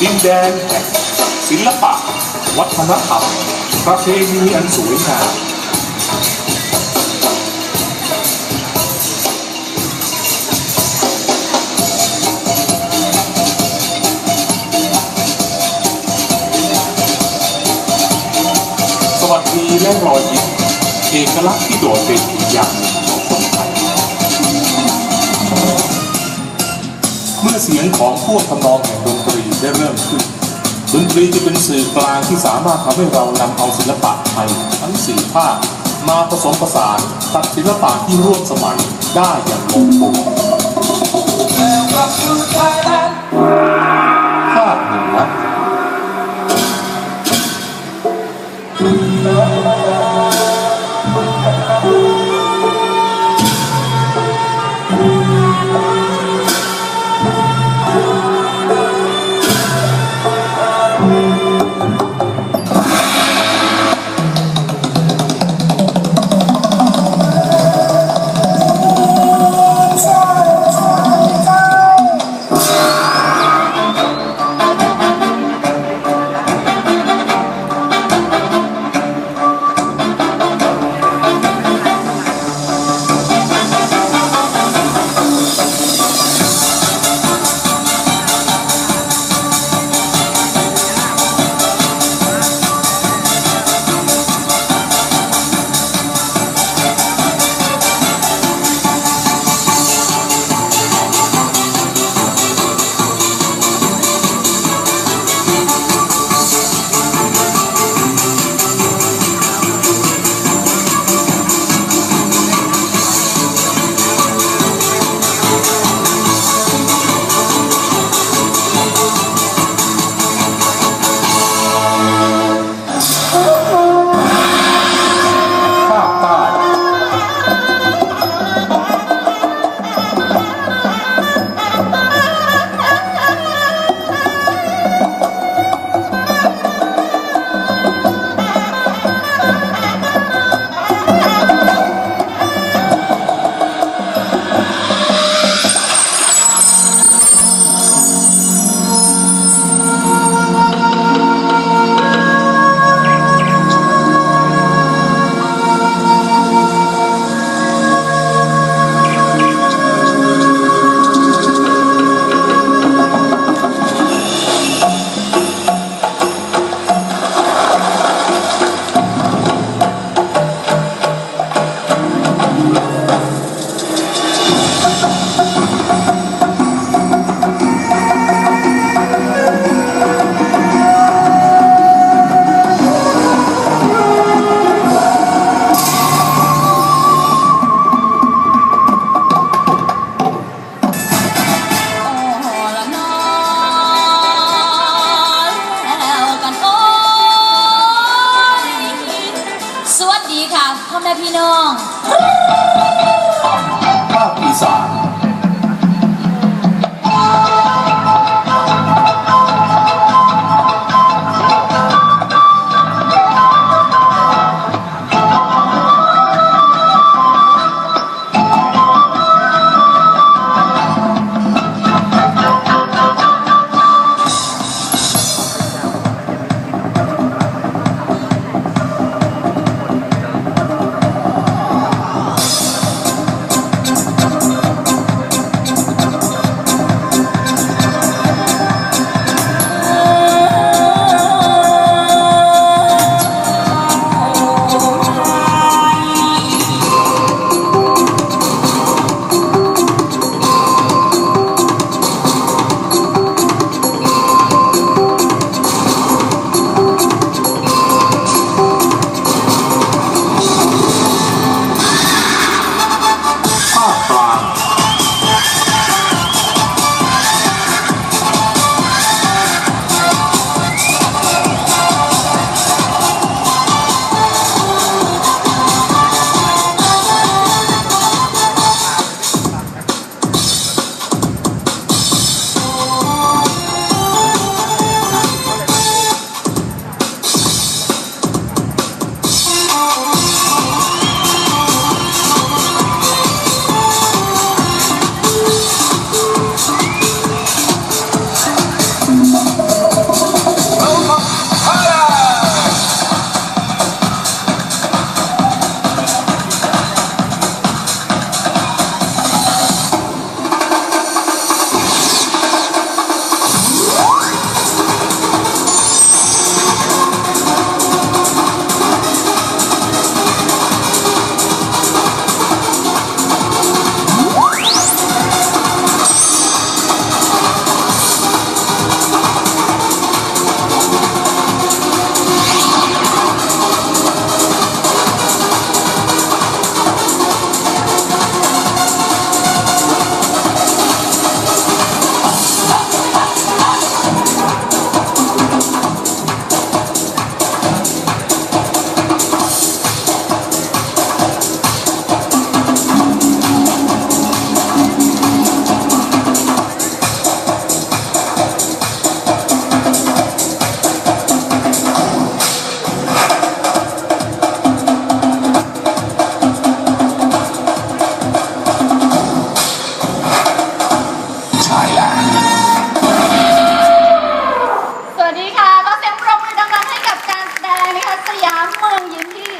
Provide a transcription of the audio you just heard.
ดินแดนแห่งศิลปะ วัฒนธรรมประเพณีอันสวยงามสวัสดีและรอยยิ้มเอกลักษณ์ที่โดดเด่นอีกอย่าง เมื่อเสียงของพวกทำนองแห่งดนตรีได้เริ่มขึ้นดนตรีจะเป็นสื่อกลางที่สามารถทำให้เรานำเอาศิลปะไทยทั้งสี่ภาคมาผสมผสานตัดศิลปะที่ร่วมสมัยได้อย่างลงตัว